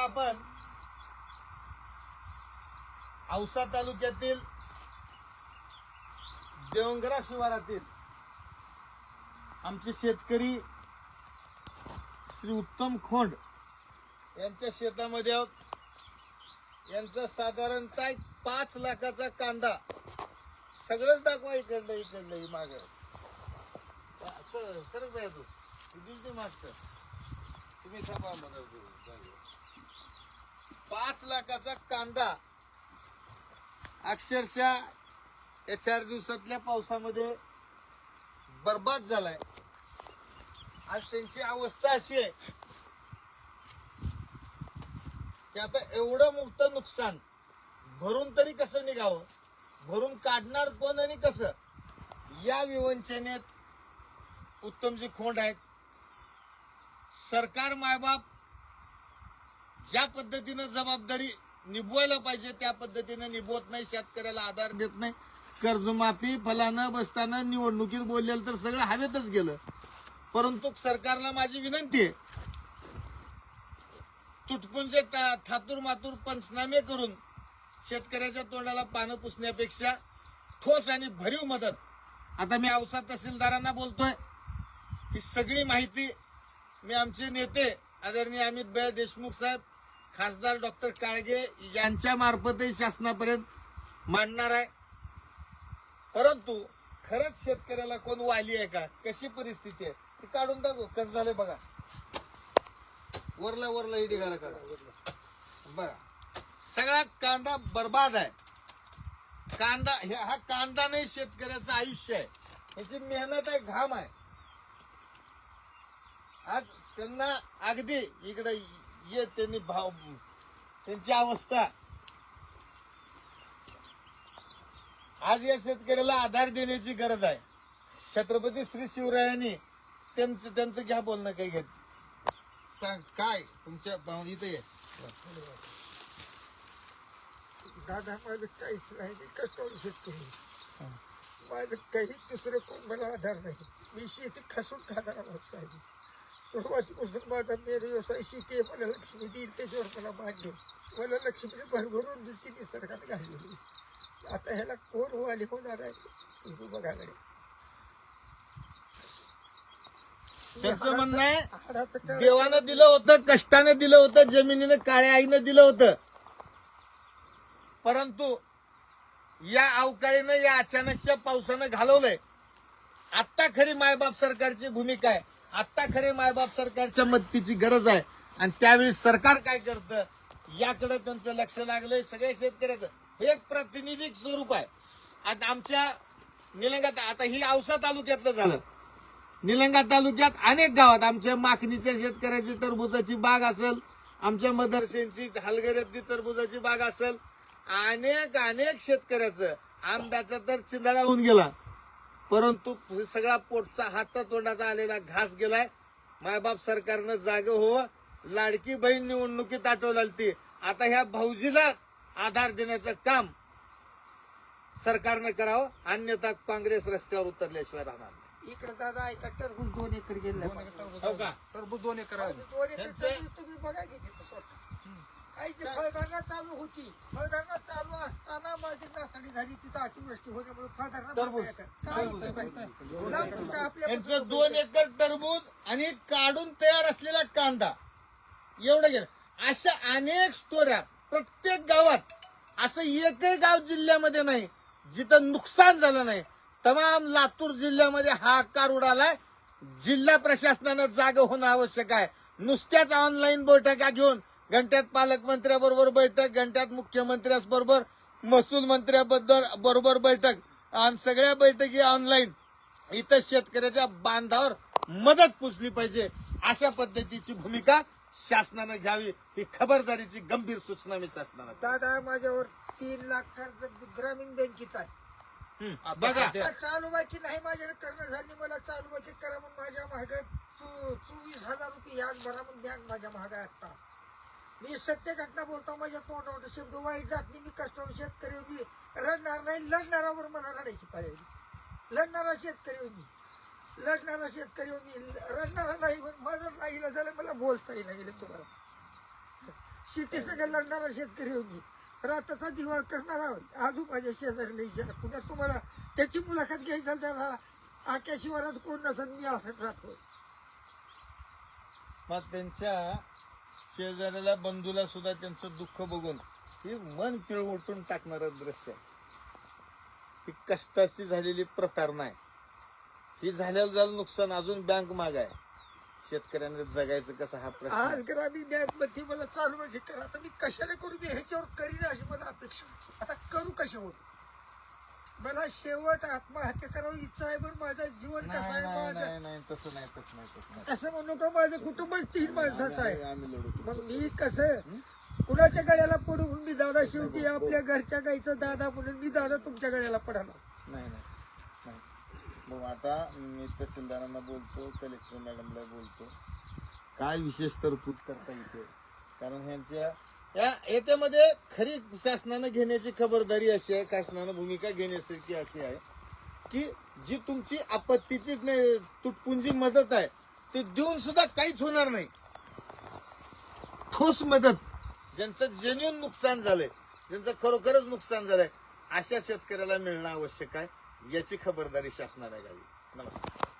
आता आपण औसा तालुक्यातील देवंगरा शिवारातील आमचे शेतकरी श्री उत्तम खोंड यांच्या शेतामध्ये आहोत. यांचा साधारणतः पाच लाखाचा कांदा सगळंच दाखवा इकडलं इकडलं ही माग. सरक तू तू मागचं. तुम्ही थांबा मला पाच लाखाचा कांदा. अक्षरशः या चार दिवसातल्या पावसामध्ये बर्बाद झालाय. आज त्यांची अवस्था अशी आहे की आता एवढं मोठं नुकसान भरून तरी कसं निघावं? भरून काढणार कोण आणि कसं? या विवंचनेत उत्तमजी खोंड आहेत. सरकार मायबाप ज्या पद्धतीनं जबाबदारी निभवायला पाहिजे त्या पद्धतीने निभवत नाही शेतकऱ्याला आधार देत नाही. कर्जमाफी फलानं बसताना निवडणुकीत बोललेलं तर सगळं हवेतच गेलं. परंतु सरकारला माझी विनंती आहे तुटपुंजे थातूर मातूर पंचनामे करून शेतकऱ्याच्या तोंडाला पानं पुसण्यापेक्षा ठोस आणि भरीव मदत. आता मी औसा तहसीलदारांना बोलतोय ही सगळी माहिती मी आमचे नेते आदरणीय अमित भाई देशमुख साहेब खासदार डॉक्टर काळजे यांच्या मार्फतही शासनापर्यंत मांडणार आहे. परंतु खरंच शेतकऱ्याला कोण वाली आहे का? कशी परिस्थिती आहे? ती काढून दाखव. कसं झालंय बघा. वरला वरला इडी घाला काढा. बघा. सगळा कांदा बर्बाद आहे. कांदा हा कांदा नाही शेतकऱ्याचं आयुष्य आहे. याची मेहनत आहे घाम आहे. आज त्यांना अगदी इकडे ये त्यांनी भाव त्यांची अवस्था. आज या शेतकऱ्याला आधार देण्याची गरज आहे. छत्रपती श्री शिवरायांनी त्यांचं त्यांचं घ्या बोलणं काही घेत. सांग काय? तुमच्या भाव- इथे दादा माझं काहीच नाही. मी कष्टावर शेतकरी माझं काही दुसरं कोण मला आधार नाही. मी शेती खसून खाणारा माणूस आहे. सुरुवातीपासून माझा मेन व्यवसाय शेती आहे मला लक्ष्मी देईल त्याच्यावर मला मान्य मला लक्ष्मी भरभरून ती निसर्गात घाललेली आता ह्याला कोण वाली होणार आहे बघायला त्यांचं म्हणणं आहे देवानं दिलं होतं कष्टाने दिलं होतं जमिनीनं काळ्या आईनं दिलं होतं. परंतु या अवकाळीनं या अचानकच्या पावसानं घालवलंय. आत्ता खरी मायबाप सरकारची भूमिका आहे. आत्ता खरे मायबाप सरकारच्या मदतीची गरज आहे. आणि त्यावेळी सरकार काय करतं? याकडे त्यांचं लक्ष लागलंय सगळ्या शेतकऱ्याचं. हे एक प्रातिनिधिक स्वरूप आहे. आता आमच्या निलंगात आता ही औसा तालुक्यातलं झालं. निलंगा तालुक्यात अनेक गावात आमच्या माखणीच्या शेतकऱ्याची टरबुजाची बाग असेल आमच्या मदरसेंची हलगऱ्यातली टरबुजाची बाग असेल अनेक अनेक शेतकऱ्याचं आंब्याचा तर चिंधळा होऊन गेला. परंतु सगळा पोटचा हात तोंडाचा आलेला घास गेलाय. मायबाप सरकारनं जाग हो लाडकी बहीण निवडणुकीत आठवली ती. आता ह्या भाऊजीला आधार देण्याचं काम सरकारनं करावं. अन्यथा काँग्रेस रस्त्यावर उतरल्याशिवाय राहणार नाही. इकडे दादा ऐका टरबूज दोन एकर गेले हो का? टरबूज दोन एकर आहे. दोन एकर तुम्ही बघा की तिथं स्वतः. फळबागा चालू होती. फळबागा चालू असताना माझी नासाडी झाली. तिथं अतिवृष्टी होण्यामुळे टरबूज. यांचं दोन एकर टरबूज आणि काढून तयार असलेला कांदा. एवढं गेलं. अशा अनेक स्टोऱ्या प्रत्येक गावात असं एकही गाव जिल्ह्यामध्ये नाही जिथं नुकसान झालं नाही. तमाम लातूर जिल्ह्यामध्ये हाकार उडालाय. जिल्हा प्रशासनानं जाग होणं आवश्यक आहे. नुसत्याच ऑनलाईन बैठका घेऊन घंट्यात पालकमंत्र्याबरोबर बैठक घंट्यात मुख्यमंत्र्याबरोबर महसूल मंत्र्याबद्दल बरोबर बैठक आणि सगळ्या बैठकी ऑनलाईन इथं शेतकऱ्याच्या बांधावर मदत पुसली पाहिजे अशा पद्धतीची भूमिका शासनानं घ्यावी ही खबरदारीची गंभीर सूचना मी शासनाला दादा माझ्यावर तीन लाख कर्ज ग्रामीण बँकेचा आहे. बघा. चालू बाकी नाही माझ्याकडे करणं झाली मला चालू बाकी करा म्हणून माझ्या महाग चोवीस हजार रुपये याच भरा म्हणून बँक माझ्या महाग आहे आता. मी सत्य घटना बोलतो माझ्या तोंडावर शब्द वाईट जात नाही. मी कष्टावर शेतकरी मी रडणार नाही लढणारावर मला लढायची पाळी लढणारा शेतकरी मी लढणारा शेतकरी मी रडणारा नाही पण माझं राहिलं झालं मला बोलता येईल गेलं तुम्हाला. शेती सगळं लढणारा शेतकरी मी राताचा दिवाळ करणारा आजू माझ्या शेजारीला विचारा पुन्हा तुम्हाला त्याची मुलाखत घ्यायची त्याला तर आख्या शिवारात कोण नसत मी असं राहतो मग त्यांच्या शेजाऱ्याला बंधूला सुद्धा त्यांचं दुःख बघून हे मन पिळवटून टाकणारं दृश्य आहे. ही कष्टाची झालेली प्रतारणा आहे. ही झाल्याला झालं नुकसान अजून बँक माग आहे. शेतकऱ्यांना जगायचं कसं हा प्रश्न आज ग्रामीण बँकमध्ये मला चालू म्हणजे आता मी कशाने करू? मी ह्याच्यावर करीन अशी मला अपेक्षा होती. आता करू कशावर मला शेवट आत्महत्या करावी इच्छा आहे बरं माझं जीवन कसं आहे नाही माझं नाही नाही तसं नाही तसं नाही तसं नाही. असं म्हणू का माझं कुटुंबच तीन माणसाचं आहे. आम्ही- आम्ही लढू मग मी कसं कुणाच्या गळ्याला पडून मी दादा शेवटी आपल्या घरच्या गाईचं दादा म्हणून मी दादा तुमच्या गळ्याला पडाला नाही नाही नाही. मग आता मी तहसीलदारांना बोलतो कलेक्टर मॅडमला बोलतो. काय विशेष तरतूद करता येते? कारण ह्यांच्या या याच्यामध्ये खरी शासनानं घेण्याची खबरदारी अशी आहे शासनानं भूमिका घेण्यासाठी अशी आहे की जी तुमची आपत्तीची तुटपुंजी मदत आहे ते देऊन सुद्धा काहीच होणार नाही. ठोस मदत ज्यांचं जेन्युन नुकसान झालंय ज्यांचं खरोखरच नुकसान झालंय अशा शेतकऱ्याला मिळणं आवश्यक आहे याची खबरदारी शासनाने घ्यावी. नमस्कार.